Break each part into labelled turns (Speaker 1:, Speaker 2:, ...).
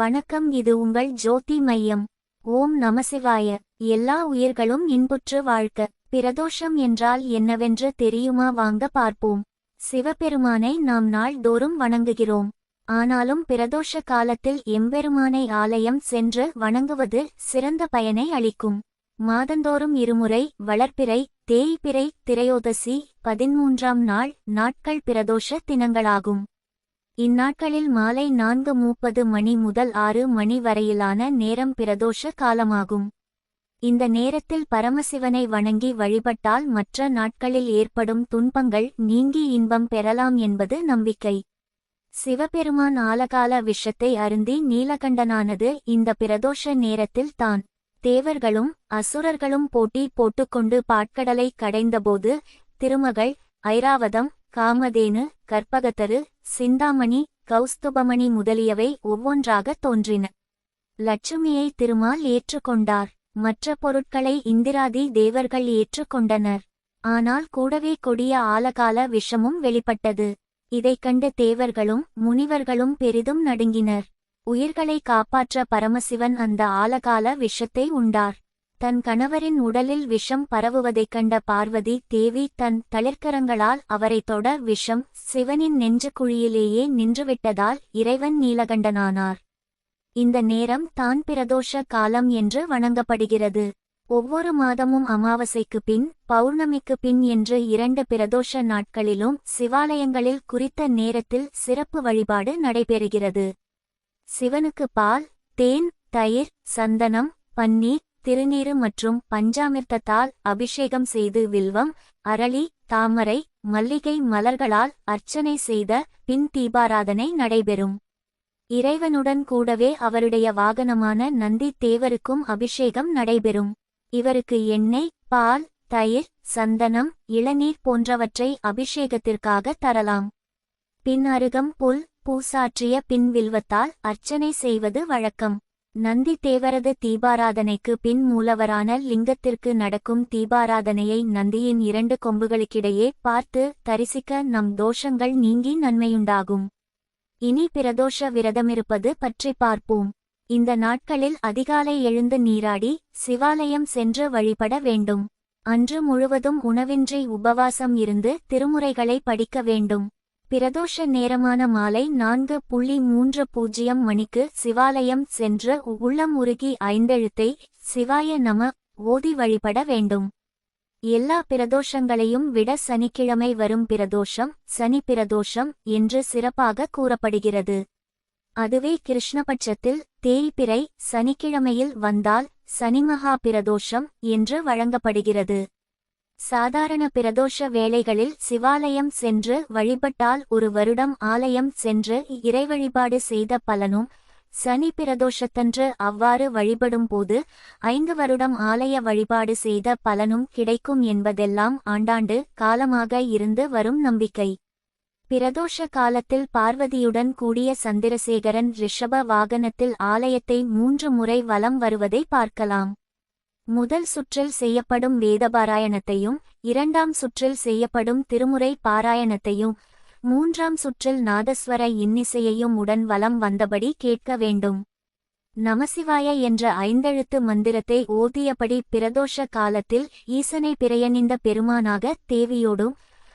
Speaker 1: வணக்கம் இது உங்கள் ஜோதி மையம். ஓம் நமசிவாய. எல்லா உயிர்களும் இன்புற்று வாழ்க்க பிரதோஷம் என்றால் என்னவென்று தெரியுமா? வாங்க பார்ப்போம். சிவபெருமானை நாம் நாள்தோறும் வணங்குகிறோம். ஆனாலும் பிரதோஷ காலத்தில் எம்பெருமானை ஆலயம் சென்று வணங்குவது சிறந்த பயனை அளிக்கும். மாதந்தோறும் இருமுறை வளர்ப்பிறை தேய்பிறை திரையோதசி பதிமூன்றாம் நாள் நாட்கள் பிரதோஷ தினங்களாகும். இந்நாட்களில் மாலை நான்கு முப்பது மணி முதல் ஆறு மணி வரையிலான நேரம் பிரதோஷ காலமாகும். இந்த நேரத்தில் பரமசிவனை வணங்கி வழிபட்டால் மற்ற நாட்களில் ஏற்படும் துன்பங்கள் நீங்கி இன்பம் பெறலாம் என்பது நம்பிக்கை. சிவபெருமான் ஆலகால விஷத்தை அருந்தி நீலகண்டனானது இந்த பிரதோஷ நேரத்தில் தான். தேவர்களும் அசுரர்களும் போட்டி போட்டுக்கொண்டு பாட்கடலை கடைந்தபோது திருமகள் ஐராவதம் காமதேனு கற்பகத்தரு சிந்தாமணி கௌஸ்துபமணி முதலியவை ஒவ்வொன்றாகத் தோன்றின. லட்சுமியை திருமால் ஏற்றுக்கொண்டார் மற்ற பொருட்களை இந்திராதி தேவர்கள் ஏற்றுக்கொண்டனர் ஆனால் கூடவே கொடிய ஆலகால விஷமும் வெளிப்பட்டது. இதைக் கண்டு தேவர்களும் முனிவர்களும் பெரிதும் நடுங்கினர். உயிர்களை காப்பாற்ற பரமசிவன் அந்த ஆலகால விஷத்தை உண்டார். தன் கணவரின் உடலில் விஷம் பரவுவதைக் கண்ட பார்வதி தேவி தன் தளிர்கரங்களால் அவரை தொட விஷம் சிவனின் நெஞ்சு குழியிலேயே நின்றுவிட்டதால் இறைவன் நீலகண்டனானார். இந்த நேரம் தான் பிரதோஷ காலம் என்று வணங்கப்படுகிறது. ஒவ்வொரு மாதமும் அமாவாசைக்கு பின் பௌர்ணமிக்கு பின் என்று இரண்டு பிரதோஷ நாட்களிலும் சிவாலயங்களில் குறித்த நேரத்தில் சிறப்பு வழிபாடு நடைபெறுகிறது. சிவனுக்கு பால் தேன் தயிர் சந்தனம் பன்னீர் திருநீறு மற்றும் பஞ்சாமிர்தத்தால் அபிஷேகம் செய்து வில்வம் அரளி தாமரை மல்லிகை மலர்களால் அர்ச்சனை செய்த பின் தீபாராதனை நடைபெறும். இறைவனுடன் கூடவே அவருடைய வாகனமான நந்தி தேவருக்கும் அபிஷேகம் நடைபெறும். இவருக்கு எண்ணெய் பால் தயிர் சந்தனம் இளநீர் போன்றவற்றை அபிஷேகத்திற்காக தரலாம். பின் அருகம் புல் பூசாற்றிய பின் வில்வத்தால் அர்ச்சனை செய்வது வழக்கம். நந்தி தேவரது தீபாராதனைக்கு பின் மூலவரான லிங்கத்திற்கு நடக்கும் தீபாராதனையை நந்தியின் இரண்டு கொம்புகளுக்கிடையே பார்த்து தரிசிக்க நம் தோஷங்கள் நீங்கி நன்மையுண்டாகும். இனி பிரதோஷ விரதமிருப்பது பற்றி பார்ப்போம். இந்த நாட்களில் அதிகாலை எழுந்து நீராடி சிவாலயம் சென்று வழிபட வேண்டும். அன்று முழுவதும் உணவின்றி உபவாசம் இருந்து திருமுறைகளை படிக்க வேண்டும். பிரதோஷ நேரமான மாலை நான்கு புள்ளி மூன்று பூஜ்ஜியம் மணிக்கு சிவாலயம் சென்று உள்ளம் உருகி ஐந்தெழுத்தை சிவாய நம ஓதி வழிபட வேண்டும். எல்லா பிரதோஷங்களையும் விட சனிக்கிழமை வரும் பிரதோஷம் சனி பிரதோஷம் என்று சிறப்பாக கூறப்படுகிறது. அதுவே கிருஷ்ணபட்சத்தில் தேய்பிறை சனிக்கிழமையில் வந்தால் சனிமகா பிரதோஷம் என்று வழங்கப்படுகிறது. சாதாரண பிரதோஷ வேளைகளில் சிவாலயம் சென்று வழிபட்டால் ஒரு வருடம் ஆலயம் சென்று இறை வழிபாடு செய்த பலனும் சனி பிரதோஷத்தன்று அவ்வாறு வழிபடும்போது ஐந்து வருடம் ஆலய வழிபாடு செய்த பலனும் கிடைக்கும் என்பதெல்லாம் ஆண்டாண்டு காலமாக இருந்து வரும் நம்பிக்கை. பிரதோஷ காலத்தில் பார்வதியுடன் கூடிய சந்திரசேகரன் ரிஷப வாகனத்தில் ஆலயத்தை மூன்று முறை வலம் வருவதை பார்க்கலாம். முதல் சுற்றில் செய்யப்படும் வேதபாராயணத்தையும் இரண்டாம் சுற்றில் செய்யப்படும் திருமுறை பாராயணத்தையும் மூன்றாம் சுற்றில் நாதஸ்வர இன்னிசையையும் உடன் வலம் வந்தபடி கேட்க வேண்டும். நமசிவாய என்ற ஐந்தெழுத்து மந்திரத்தை ஓதியபடி பிரதோஷ காலத்தில் ஈசனை பிரயணிந்த பெருமானாக தேவியோடும்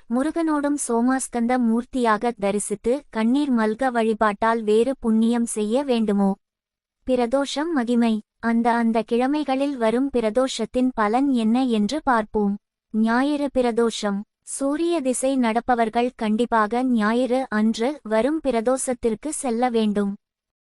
Speaker 1: முருகனோடும் சோமாஸ்கந்த மூர்த்தியாக தரிசித்து கண்ணீர் மல்க வழிபாட்டால் வேறு புண்ணியம் செய்ய வேண்டுமோ? பிரதோஷம் மகிமை. அந்த அந்த கிழமைகளில் வரும் பிரதோஷத்தின் பலன் என்ன என்று பார்ப்போம். ஞாயிறு பிரதோஷம். சூரிய திசை நடப்பவர்கள் கண்டிப்பாக ஞாயிறு அன்று வரும் பிரதோஷத்திற்கு செல்ல வேண்டும்.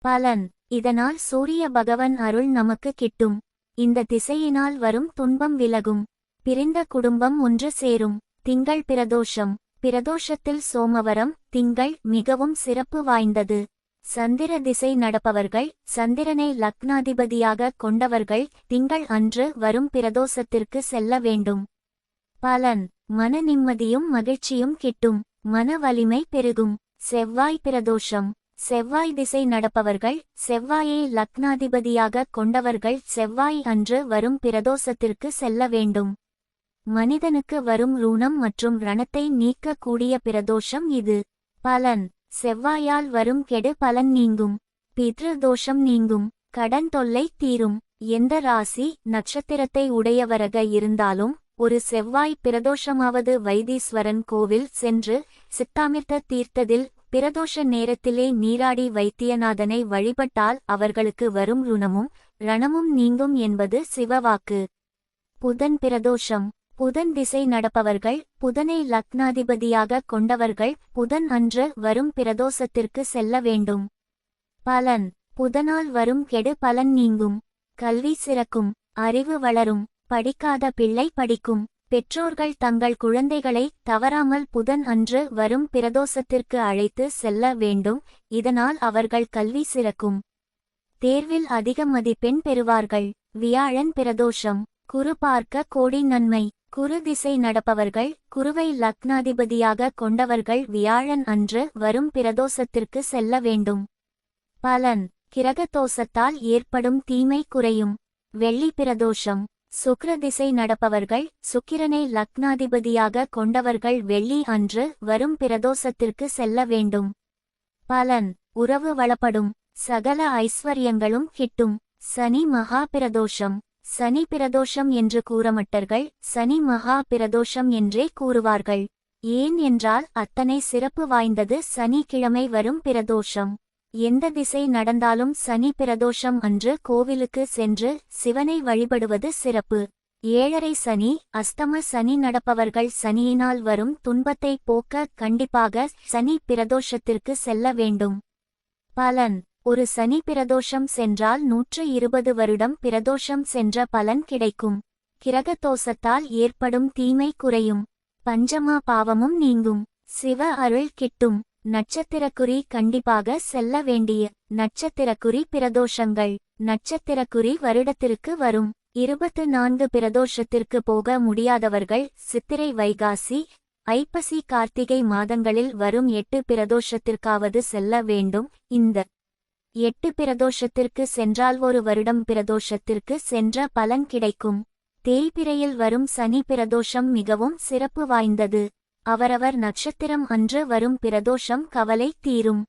Speaker 1: பலன். இதனால் சூரிய பகவன் அருள் நமக்கு கிட்டும். இந்த திசையினால் வரும் துன்பம் விலகும். பிரிந்த குடும்பம் ஒன்று சேரும். திங்கள் பிரதோஷம். பிரதோஷத்தில் சோமவரம். திங்கள் மிகவும் சிறப்பு வாய்ந்தது. சந்திர திசை நடப்பவர்கள் சந்திரனை லக்னாதிபதியாக கொண்டவர்கள் திங்கள் அன்று வரும் பிரதோஷத்திற்கு செல்ல வேண்டும். பலன் மன நிம்மதியும் மகிழ்ச்சியும் கிட்டும் மன வலிமை பெருகும். செவ்வாய் பிரதோஷம். செவ்வாய் திசை நடப்பவர்கள் செவ்வாயை லக்னாதிபதியாக கொண்டவர்கள் செவ்வாய் அன்று வரும் பிரதோஷத்திற்கு செல்ல வேண்டும். மனிதனுக்கு வரும் ரூணம் மற்றும் ரணத்தை நீக்கக்கூடிய பிரதோஷம் இது. பலன் செவ்வாயால் வரும் கெடு பலன் நீங்கும். பித்ரு தோஷம் நீங்கும். கடன் தொல்லை தீரும். எந்த ராசி நட்சத்திரத்தை உடையவரக இருந்தாலும் ஒரு செவ்வாய் பிரதோஷமாவது வைத்தீஸ்வரன் கோவில் சென்று சித்தாமிர்த்த தீர்த்ததில் பிரதோஷ நேரத்திலே நீராடி வைத்தியநாதனை வழிபட்டால் அவர்களுக்கு வரும் ருணமும் ரணமும் நீங்கும் என்பது சிவவாக்கு. புதன் பிரதோஷம். புதன் திசை நடப்பவர்கள் புதனை லக்னாதிபதியாக கொண்டவர்கள் புதன் அன்று வரும் பிரதோஷத்திற்கு செல்ல வேண்டும். பலன் புதனால் வரும் கெடு பலன் நீங்கும். கல்வி சிறக்கும் அறிவு வளரும் படிக்காத பிள்ளை படிக்கும். பெற்றோர்கள் தங்கள் குழந்தைகளை தவறாமல் புதன் அன்று வரும் பிரதோஷத்திற்கு அழைத்து செல்ல வேண்டும் இதனால் அவர்கள் கல்வி சிறக்கும். தேர்வில் அதிக மதிப்பெண் பெறுவார்கள். வியாழன் பிரதோஷம். குரு பார்க்க கோடி நன்மை. குரு திசை நடப்பவர்கள் குருவை லக்னாதிபதியாக கொண்டவர்கள் வியாழன் அன்று வரும் பிரதோஷத்திற்கு செல்ல வேண்டும். பலன் கிரகதோஷத்தால் ஏற்படும் தீமை குறையும். வெள்ளி பிரதோஷம் சுக்ர திசை நடப்பவர்கள் சுக்கிரனை லக்னாதிபதியாக கொண்டவர்கள் வெள்ளி அன்று வரும் பிரதோஷத்திற்கு செல்ல வேண்டும். பலன் உறவு வளப்படும் சகல ஐஸ்வர்யங்களும் கிட்டும். சனி மகா பிரதோஷம். சனி பிரதோஷம் என்று கூறமட்டர்கள் சனி மகா பிரதோஷம் என்றே கூறுவார்கள். ஏன் என்றால் அத்தனை சிறப்பு வாய்ந்தது சனிக்கிழமை வரும் பிரதோஷம். எந்த திசை நடந்தாலும் சனி பிரதோஷம் அன்று கோவிலுக்கு சென்று சிவனை வழிபடுவது சிறப்பு. ஏழரை சனி அஸ்தம சனி நடப்பவர்கள் சனியினால் வரும் துன்பத்தை போக்க கண்டிப்பாக சனி பிரதோஷத்திற்கு செல்ல வேண்டும். பலன். ஒரு சனி பிரதோஷம் சென்றால் நூற்று இருபது வருடம் பிரதோஷம் சென்ற பலன் கிடைக்கும். கிரகதோஷத்தால் ஏற்படும் தீமை குறையும். பஞ்சமா பாவமும் நீங்கும். சிவ அருள் கிட்டும். நட்சத்திரக்குறி கண்டிப்பாக செல்ல வேண்டிய நட்சத்திரக்குறி பிரதோஷங்கள். நட்சத்திரக்குறி வருடத்திற்கு வரும். இருபத்து நான்கு பிரதோஷத்திற்கு போக முடியாதவர்கள் சித்திரை வைகாசி ஐப்பசி கார்த்திகை மாதங்களில் வரும் எட்டு பிரதோஷத்திற்காவது செல்ல வேண்டும். இந்த எட்டு பிரதோஷத்திற்கு சென்றால் ஒரு வருடம் பிரதோஷத்திற்கு சென்ற பலன் கிடைக்கும். தேய்பிரையில் வரும் சனி பிரதோஷம் மிகவும் சிறப்பு வாய்ந்தது. அவரவர் நட்சத்திரம் அன்று வரும் பிரதோஷம் கவலை தீரும்.